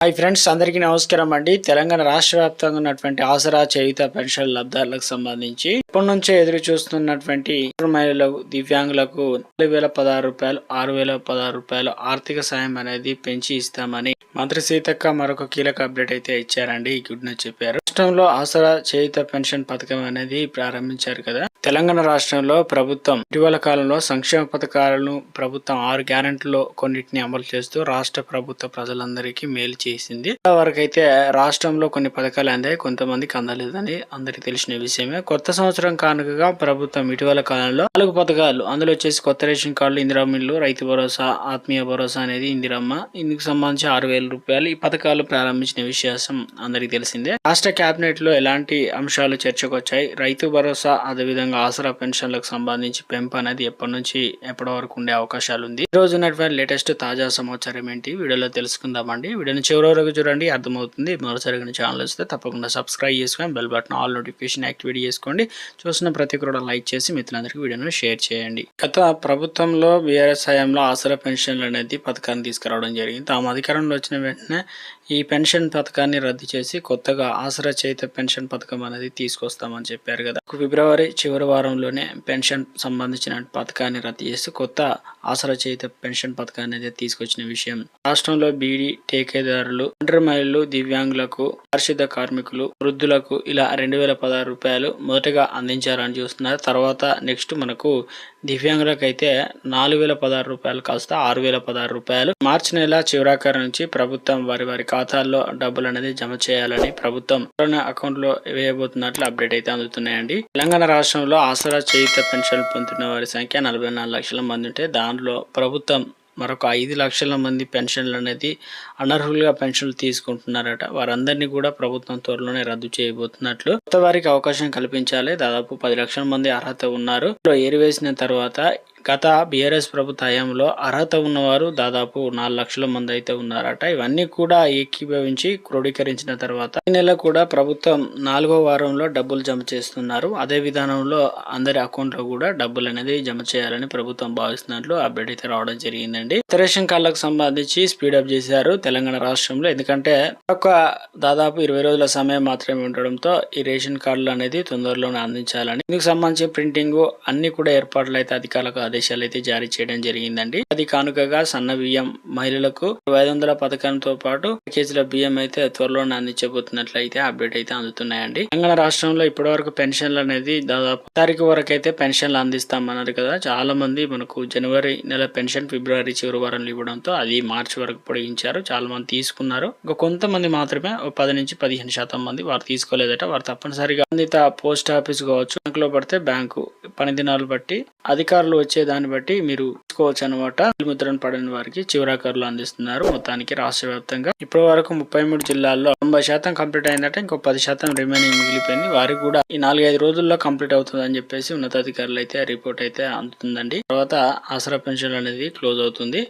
Hi friends అందరికీ నమస్కారం అండి. తెలంగాణ రాష్ట్ర వ్యాప్తంగా ఉన్నటువంటి ఆసరా చేయుత పెన్షన్ లబ్ధారులకు సంబంధించి ఇప్పటి నుంచే ఎదురు చూస్తున్నటువంటి మహిళలకు దివ్యాంగులకు నాలుగు వేల పదహారు రూపాయలు ఆరు వేల పదహారు రూపాయలు ఆర్థిక సాయం అనేది పెంచి ఇస్తామని మంత్రి సీతక్క మరొక కీలక అప్డేట్ అయితే ఇచ్చారండి. ఈ గుడ్ చెప్పారు. రాష్ట్రంలో ఆసరా చేయుత పెన్షన్ పథకం అనేది ప్రారంభించారు కదా. తెలంగాణ రాష్ట్రంలో ప్రభుత్వం ఇటీవల కాలంలో సంక్షేమ పథకాలను ప్రభుత్వం ఆరు గ్యారెంటీలో కొన్నిటిని అమలు చేస్తూ రాష్ట్ర ప్రభుత్వ ప్రజలందరికీ మేలు చేసింది. వరకైతే రాష్ట్రంలో కొన్ని పథకాలు అందాయి కొంతమందికి అందలేదని అందరికీ తెలిసిన విషయమే. కొత్త సంవత్సరం కానుకగా ప్రభుత్వం ఇటీవల కాలంలో నాలుగు పథకాలు అందులో వచ్చేసి కొత్త రేషన్ కార్డులు ఇందిరమ్మ రైతు భరోసా ఆత్మీయ భరోసా అనేది ఇందిరమ్మ. ఇందుకు సంబంధించి ఆరు వేల రూపాయలు ఈ పథకాలు ప్రారంభించిన విషయం అందరికీ తెలిసిందే. రాష్ట్ర కేబినెట్ ఎలాంటి అంశాలు చర్చకు వచ్చాయి రైతు భరోసా అదేవిధంగా ఆసరా పెన్షన్లకు సంబంధించి పెంపు అనేది ఎప్పటి నుంచి ఎప్పటి వరకు ఉండే అవకాశాలు ఉంది ఈ రోజు ఉన్నటువంటి లేటెస్ట్ తాజా సమాచారం ఏంటి? వీడియోలో తెలుసుకుందామండి. వీడియోని చివరి వరకు చూడండి అర్థమవుతుంది. మరోసారి ఛానల్ వస్తే తప్పకుండా సబ్స్క్రైబ్ చేసుకొని bell button all notification activate చేసుకోండి. చూసిన ప్రతి కూడా లైక్ చేసి మిత్రులందరికీ వీడియోను షేర్ చేయండి. గత ప్రభుత్వంలో బీఆర్ఎస్ హయాంలో ఆసరా పెన్షన్లు అనేది పథకాన్ని తీసుకురావడం జరిగింది. తాము అధికారంలో వచ్చిన వెంటనే ఈ పెన్షన్ పథకాన్ని రద్దు చేసి కొత్తగా ఆసరా చేత పెన్షన్ పథకం అనేది తీసుకొస్తామని చెప్పారు కదా. ఫిబ్రవరి చివరి వారంలోనే పెన్షన్ సంబంధించిన పథకాన్ని రద్దు చేసి కొత్త ఆసరా చేత పెన్షన్ పథకాన్ని అనేది తీసుకొచ్చిన విషయం. రాష్ట్రంలో బీడీ టేకేదారులు ఒంటరి మహిళలు దివ్యాంగులకు పారిశుద్ధ కార్మికులు వృద్ధులకు ఇలా రెండు వేల పదహారు రూపాయలు మొదటగా అందించాలని చూస్తున్నారు. తర్వాత నెక్స్ట్ మనకు దివ్యాంగులకు అయితే నాలుగు వేల పదహారు రూపాయలు కాస్త ఆరు వేల పదహారు రూపాయలు. మార్చి నెల చివరాఖరు నుంచి ప్రభుత్వం వారి వారి ఖాతాల్లో డబ్బులు అనేది జమ చేయాలని ప్రభుత్వం అకౌంట్లో వేయబోతున్నట్లు అప్డేట్ అయితే అందుతున్నాయండి. తెలంగాణ రాష్ట్రంలో ఆసరా చేయుత పెన్షన్ పొందుతున్న వారి సంఖ్య నలభై నాలుగు లక్షల మంది ఉంటే దానిలో ప్రభుత్వం మరొక ఐదు లక్షల మంది పెన్షన్లు అనేది అనర్హులుగా పెన్షన్లు తీసుకుంటున్నారట. వారందరినీ కూడా ప్రభుత్వం త్వరలోనే రద్దు చేయబోతున్నట్లు కొత్త వారికి అవకాశం కల్పించాలి. దాదాపు పది లక్షల మంది అర్హత ఉన్నారు. ఏరివేసిన తర్వాత గత బీఆర్ఎస్ ప్రభుత్వ హయాంలో అర్హత ఉన్నవారు దాదాపు నాలుగు లక్షల మంది అయితే ఉన్నారట. ఇవన్నీ కూడా ఏకీభవించి క్రోడీకరించిన తర్వాత ఈ నెల కూడా ప్రభుత్వం నాలుగో వారంలో డబ్బులు జమ చేస్తున్నారు. అదే విధానంలో అందరి అకౌంట్లో కూడా డబ్బులు అనేది జమ చేయాలని ప్రభుత్వం భావిస్తున్నట్లు అప్డేట్ అయితే రావడం జరిగిందండి. రేషన్ కార్డులకు సంబంధించి స్పీడప్ చేశారు తెలంగాణ రాష్ట్రంలో. ఎందుకంటే ఒక దాదాపు ఇరవై రోజుల సమయం మాత్రమే ఉండడంతో ఈ రేషన్ కార్డులు అనేది తొందరలోనే అందించాలని. ఇందుకు సంబంధించి ప్రింటింగ్ అన్ని కూడా ఏర్పాట్లు అయితే అధికారులకు ఆదేశాలు అయితే జారీ చేయడం జరిగిందండి. అది కానుకగా సన్న బియ్యం మహిళలకు ఐదు వందల పథకంతో పాటు కేజీల బియ్యం అయితే త్వరలోనే అందించబోతున్నట్లయితే అప్డేట్ అయితే అందుతున్నాయండి. తెలంగాణ రాష్ట్రంలో ఇప్పటి వరకు పెన్షన్లు అనేది దాదాపు తారీఖు వరకు అయితే పెన్షన్లు అందిస్తామన్నారు కదా. చాలా మంది మనకు జనవరి నెల పెన్షన్ ఫిబ్రవరి చివరి వారంలో ఇవ్వడంతో అది మార్చి వరకు పొడిగించారు. చాలా మంది తీసుకున్నారు. ఇంకా కొంతమంది మాత్రమే పది నుంచి పదిహేను శాతం మంది వారు తీసుకోలేదట. వారు తప్పనిసరిగా అందిత పోస్ట్ ఆఫీస్ కావచ్చు బ్యాంకులో పడితే బ్యాంకు పని దినాలు బట్టి అధికారులు వచ్చే దాన్ని బట్టి మీరు తీసుకోవచ్చు అనమాట ముద్రను పడిన వారికి చివరాకర్లు అందిస్తున్నారు మొత్తానికి రాష్ట్ర వ్యాప్తంగా. ఇప్పటి వరకు ముప్పై మూడు జిల్లాల్లో తొంభై శాతం కంప్లీట్ అయిందంటే ఇంకో పది శాతం రిమైనింగ్ మిగిలిపోయింది. వారికి కూడా ఈ నాలుగైదు రోజుల్లో కంప్లీట్ అవుతుంది అని చెప్పేసి ఉన్నతాధికారులు అయితే రిపోర్ట్ అయితే అందుతుందండి. తర్వాత ఆసరా పెన్షన్ అనేది క్లోజ్ అవుతుంది.